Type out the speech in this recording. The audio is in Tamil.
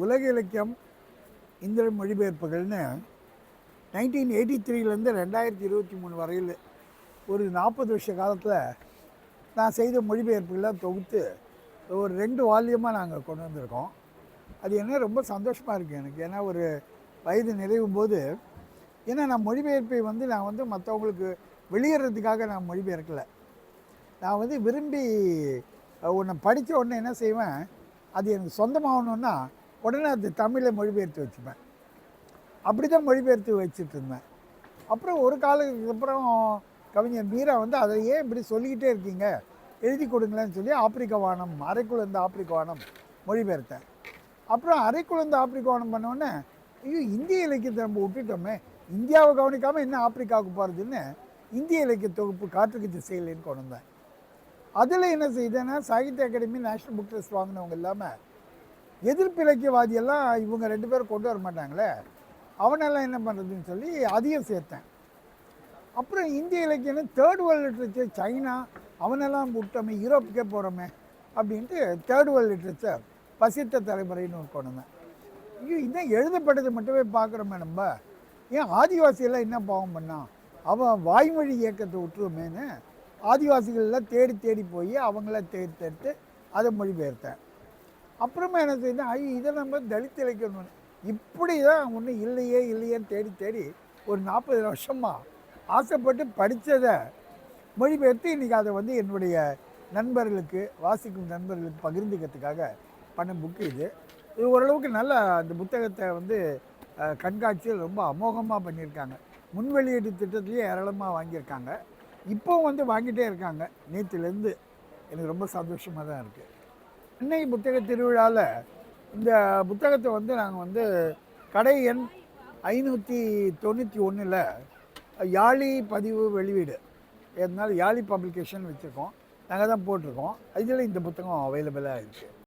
உலக இலக்கியம் இந்திர மொழிபெயர்ப்புகள்னு நைன்டீன் எயிட்டி த்ரீலேருந்து ரெண்டாயிரத்தி இருபத்தி மூணு வரையில் ஒரு நாற்பது வருஷ காலத்தில் நான் செய்த மொழிபெயர்ப்புகள்லாம் தொகுத்து ஒரு ரெண்டு வால்யூமாக நாங்கள் கொண்டு வந்திருக்கோம். அது என்ன ரொம்ப சந்தோஷமாக இருக்குது எனக்கு. ஏன்னா ஒரு வயது நிறைவும் போது ஏன்னா நான் மொழிபெயர்ப்பை வந்து நான் வந்து மற்றவங்களுக்கு வெளியேறதுக்காக நான் மொழிபெயர்க்கலை. நான் வந்து விரும்பி ஒன்று படித்த உடனே என்ன செய்வேன் அது எனக்கு சொந்தமாகணுன்னா உடனே அது தமிழை மொழிபெயர்த்து வச்சுப்பேன். அப்படி தான் மொழிபெயர்த்து வச்சுட்டு இருந்தேன். அப்புறம் ஒரு காலத்துக்கு அப்புறம் கவிஞர் மீரா வந்து அதை ஏன் இப்படி சொல்லிக்கிட்டே இருக்கீங்க? எழுதி கொடுங்களேன்னு சொல்லி ஆப்பிரிக்க வானம் அரைக்குழந்த ஆப்பிரிக்க வானம் மொழிபெயர்த்தேன். அப்புறம் அரைக்குழந்த ஆப்பிரிக்க வானம் பண்ணோடனே ஐயோ இந்திய இலக்கியத்தை நம்ம விட்டுட்டோமே இந்தியாவை கவனிக்காமல் என்ன ஆப்பிரிக்காவுக்கு போகிறதுன்னு இந்திய இலக்கிய தொகுப்பு காற்றுக்கு திசையிலேன்னு கொண்டு வந்தேன். அதில் என்ன செய்தேன்னா Sahitya Akademi national book trust வாங்கினவங்க இல்லாமல் எதிர்ப்பிலக்கியவாதியெல்லாம் இவங்க ரெண்டு பேரும் கொண்டு வர மாட்டாங்களே? அவனெல்லாம் என்ன பண்ணுறதுன்னு சொல்லி அதையும் சேர்த்தேன். அப்புறம் இந்திய இலக்கியம் தேர்ட் வேர்ல்டு லிட்ரேச்சர் சைனா அவனெல்லாம் விட்டோமே யூரோப்புக்கே போகிறோமே அப்படின்ட்டு தேர்ட் வேர்ல்டு லிட்ரேச்சர் பசித்த தலைமுறைன்னு ஒரு கொண்டு வந்தேன். ஐயோ இன்னும் எழுதப்பட்டதை மட்டுமே பார்க்குறோமே நம்ம. ஏன் ஆதிவாசியெல்லாம் என்ன பாவம் பண்ணான் அவன் வாய்மொழி இயக்கத்தை விட்டுருமேன்னு ஆதிவாசிகள்லாம் தேடி தேடி போய் அவங்கள தேர்ந்தெடுத்து அதை மொழிபெயர்த்தேன். அப்புறமா என்ன செய்யணும் ஐயோ இதை நம்ம தலித் இலக்கியம் இப்படி தான் ஒன்றும் இல்லையே இல்லையேன்னு தேடி தேடி ஒரு நாற்பது வருஷமாக ஆசைப்பட்டு படித்ததை மொழிபெயர்த்து இன்றைக்கி அதை வந்து என்னுடைய நண்பர்களுக்கு வாசிக்கும் நண்பர்களுக்கு பகிர்ந்துக்கிறதுக்காக பண்ண புக்கு இது. இது ஓரளவுக்கு நல்ல அந்த புத்தகத்தை வந்து கண்காட்சியில் ரொம்ப அமோகமாக பண்ணியிருக்காங்க. முன்வெளியீட்டு திட்டத்துலேயே ஏராளமாக வாங்கியிருக்காங்க. இப்போ வந்து வாங்கிட்டே இருக்காங்க. நேற்றுலேருந்து எனக்கு ரொம்ப சந்தோஷமாக தான் இருக்குது சென்னை புத்தக திருவிழாவில் இந்த புத்தகத்தை வந்து நாங்கள் வந்து கடை எண் ஐநூற்றி தொண்ணூற்றி ஒன்றில் யாழி பதிவு வெளியீடு. அதனால் யாழி பப்ளிகேஷன் வச்சுருக்கோம். நாங்கள் தான் போட்டிருக்கோம். இதில் இந்த புத்தகம் அவைலபிளாக இருக்குது